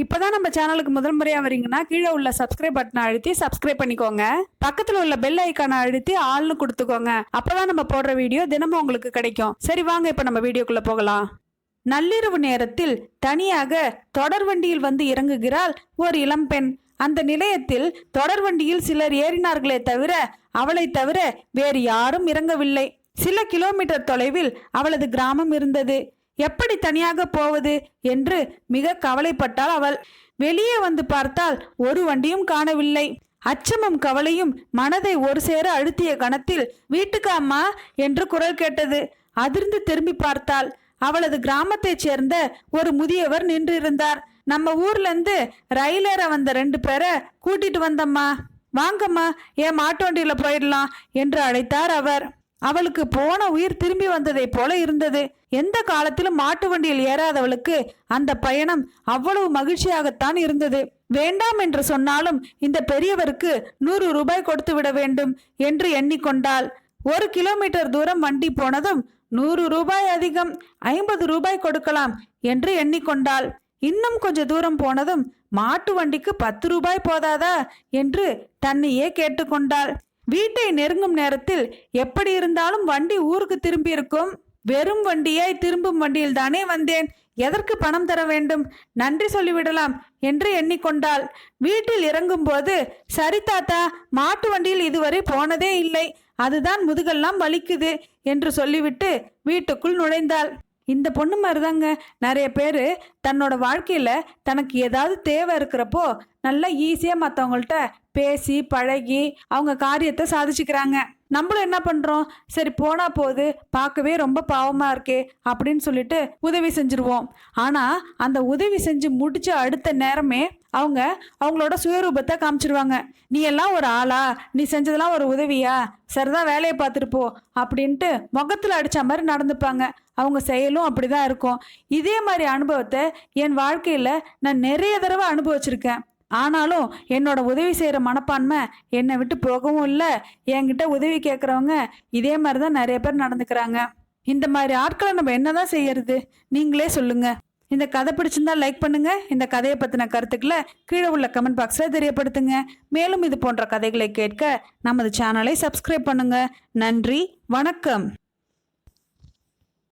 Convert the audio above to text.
இப்போதான் நம்ம சேனலுக்கு முதல் முறையாக வரீங்கன்னா கீழே உள்ள சப்ஸ்கிரைப் பட்டனை அழுத்தி சப்ஸ்கிரைப் பண்ணிக்கோங்க. பக்கத்தில் உள்ள பெல் ஐக்கானை அழுத்தி ஆள்னு கொடுத்துக்கோங்க. அப்போதான் நம்ம போடுற வீடியோ தினமும் உங்களுக்கு கிடைக்கும். சரி வாங்க இப்போ நம்ம வீடியோக்குள்ளே போகலாம். நள்ளிரவு நேரத்தில் தனியாக தொடர் வண்டியில் வந்து இறங்குகிறாள் ஒரு இளம்பெண் அந்த நிலையத்தில் தொடர் வண்டியில் சிலர் ஏறினார்களே தவிர அவளை தவிர வேறு யாரும் இறங்கவில்லை. சில கிலோமீட்டர் தொலைவில் அவளது கிராமம் இருந்தது. எப்படி தனியாக போவது என்று மிக கவலைப்பட்டாள் அவள். வெளியே வந்து பார்த்தால் ஒரு வண்டியும் காணவில்லை. அச்சமும் கவலையும் மனதை ஒரு சேர அழுத்திய கணத்தில் வீட்டுக்கு அம்மா என்று குரல் கேட்டது. அதிர்ந்து திரும்பி பார்த்தாள். அவளது கிராமத்தைச் சேர்ந்த ஒரு முதியவர் நின்றிருந்தார். நம்ம ஊர்லேருந்து ரயிலேற வந்த ரெண்டு பேரை கூட்டிட்டு வந்தம்மா. வாங்கம்மா ஏன் மாட்டு வண்டியில் போயிடலாம் என்று அழைத்தார் அவர். அவளுக்கு போன உயிர் திரும்பி வந்ததைப் போல இருந்தது. எந்த காலத்திலும் மாட்டு வண்டியில் ஏறாதவளுக்கு அந்த பயணம் அவ்வளவு மகிழ்ச்சியாகத்தான் இருந்தது. வேண்டாம் என்று சொன்னாலும் இந்த பெரியவருக்கு நூறு ரூபாய் கொடுத்து விட வேண்டும் என்று எண்ணிக்கொண்டாள். ஒரு கிலோமீட்டர் தூரம் வண்டி போனதும் நூறு ரூபாய் அதிகம் ஐம்பது ரூபாய் கொடுக்கலாம் என்று எண்ணிக்கொண்டாள். இன்னும் கொஞ்ச தூரம் போனதும் மாட்டு வண்டிக்கு பத்து ரூபாய் போதாதா என்று தன்னையே கேட்டுக்கொண்டாள். வீட்டை நெருங்கும் நேரத்தில் எப்படி இருந்தாலும் வண்டி ஊருக்கு திரும்பி இருக்கும் வெறும் வண்டியாய் திரும்பும் வண்டியில் தானே வந்தேன். எதற்கு பணம் தர வேண்டும்? நன்றி சொல்லிவிடலாம் என்று எண்ணிக்கொண்டாள். வீட்டில் இறங்கும்போது சரி தாத்தா மாட்டு வண்டியில் இதுவரை போனதே இல்லை. அதுதான் முதுகெல்லாம் வலிக்குது என்று சொல்லிவிட்டு வீட்டுக்குள் நுழைந்தாள். இந்த பொண்ணு மாதிரிதாங்க நிறைய பேர் தன்னோட வாழ்க்கையில் தனக்கு ஏதாவது தேவை இருக்கிறப்போ நல்லா ஈஸியாக மற்றவங்கள்ட்ட பேசி பழகி அவங்க காரியத்தை சாதிச்சுக்கிறாங்க. நம்மளும் என்ன பண்ணுறோம் சரி போனால் போகுது பார்க்கவே ரொம்ப பாவமாக இருக்கே அப்படின்னு சொல்லிட்டு உதவி செஞ்சுருவோம். ஆனால் அந்த உதவி செஞ்சு முடிச்ச அடுத்த நேரமே அவங்க அவங்களோட சுயரூபத்தை காமிச்சிருவாங்க. நீ எல்லாம் ஒரு ஆளா? நீ செஞ்சதெல்லாம் ஒரு உதவியா? சரிதான் வேலையை பார்த்துட்டு போ அப்படின்ட்டு முகத்தில் அடித்த மாதிரி நடந்துப்பாங்க. அவங்க செயலும் அப்படிதான் இருக்கும். இதே மாதிரி அனுபவத்தை என் வாழ்க்கையில் நான் நிறைய தடவை அனுபவிச்சிருக்கேன். ஆனாலும் என்னோட உதவி செய்கிற மனப்பான்மை என்னை விட்டு போகவும் இல்லை. என்கிட்ட உதவி கேட்குறவங்க இதே மாதிரி தான் நிறைய பேர் நடந்துக்கிறாங்க. இந்த மாதிரி ஆட்களை நம்ம என்னதான் செய்யறது? நீங்களே சொல்லுங்க. இந்த கதை பிடிச்சிருந்தா லைக் பண்ணுங்க. இந்த கதையை பற்றின கருத்துக்களை கீழே உள்ள கமெண்ட் பாக்ஸில் தெரியப்படுத்துங்க. மேலும் இது போன்ற கதைகளை கேட்க நமது சேனலை சப்ஸ்கிரைப் பண்ணுங்க. நன்றி. வணக்கம்.